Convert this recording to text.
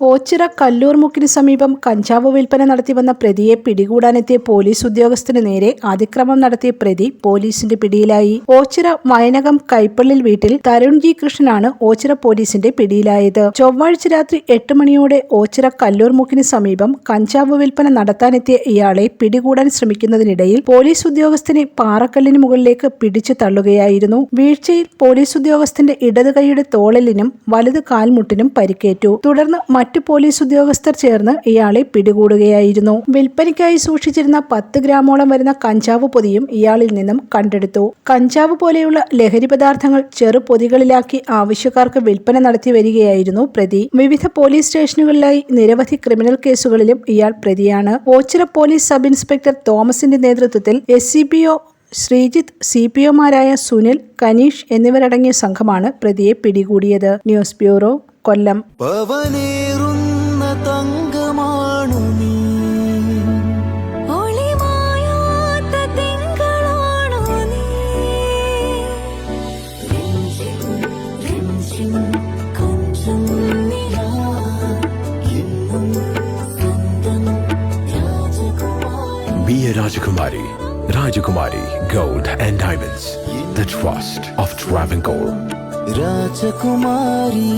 ഓച്ചിറ കല്ലൂർമുക്കിന് സമീപം കഞ്ചാവ് വിൽപ്പന നടത്തിവന്ന പ്രതിയെ പിടികൂടാനെത്തിയ പോലീസ് ഉദ്യോഗസ്ഥന് നേരെ അതിക്രമം നടത്തിയ പ്രതി പോലീസിന്റെ പിടിയിലായി. ഓച്ചിറ വയനകം കൈപ്പള്ളിൽ വീട്ടിൽ തരുൺ ജി കൃഷ്ണനാണ് ഓച്ചിറ പോലീസിന്റെ പിടിയിലായത്. ചൊവ്വാഴ്ച രാത്രി എട്ട് മണിയോടെ ഓച്ചിറ കല്ലൂർമുക്കിന് സമീപം കഞ്ചാവ് വിൽപ്പന നടത്താനെത്തിയ ഇയാളെ പിടികൂടാൻ ശ്രമിക്കുന്നതിനിടയിൽ പോലീസ് ഉദ്യോഗസ്ഥനെ പാറക്കല്ലിന് മുകളിലേക്ക് പിടിച്ചു തള്ളുകയായിരുന്നു. വീഴ്ചയിൽ പോലീസ് ഉദ്യോഗസ്ഥന്റെ ഇടത് കൈയുടെ തോളലിനും വലത് കാൽമുട്ടിനും പരിക്കേറ്റു. തുടർന്ന് മറ്റു പോലീസ് ഉദ്യോഗസ്ഥർ ചേർന്ന് ഇയാളെ പിടികൂടുകയായിരുന്നു. വിൽപ്പനയ്ക്കായി സൂക്ഷിച്ചിരുന്ന പത്ത് ഗ്രാമോളം വരുന്ന കഞ്ചാവ് പൊതിയും ഇയാളിൽ നിന്നും കണ്ടെടുത്തു. കഞ്ചാവ് പോലെയുള്ള ലഹരി പദാർത്ഥങ്ങൾ ചെറു പൊതികളിലാക്കി ആവശ്യക്കാർക്ക് വിൽപ്പന നടത്തി വരികയായിരുന്നു പ്രതി. വിവിധ പോലീസ് സ്റ്റേഷനുകളിലായി നിരവധി ക്രിമിനൽ കേസുകളിലും ഇയാൾ പ്രതിയാണ്. ഓച്ചിറ പോലീസ് സബ് ഇൻസ്പെക്ടർ തോമസിന്റെ നേതൃത്വത്തിൽ S C P O Sreejith C P ഒമാരായ Sunil Kaneesh എന്നിവരടങ്ങിയ സംഘമാണ് പ്രതിയെ പിടികൂടിയത്. ന്യൂസ് ബ്യൂറോ കൊല്ലം. പവനേറുന്ന തങ്കമാണു നീ. Rajakumari the ട്രാവൻ gold Rajakumari gold and diamonds Rajakumari trust of Diamonds. Rajakumari.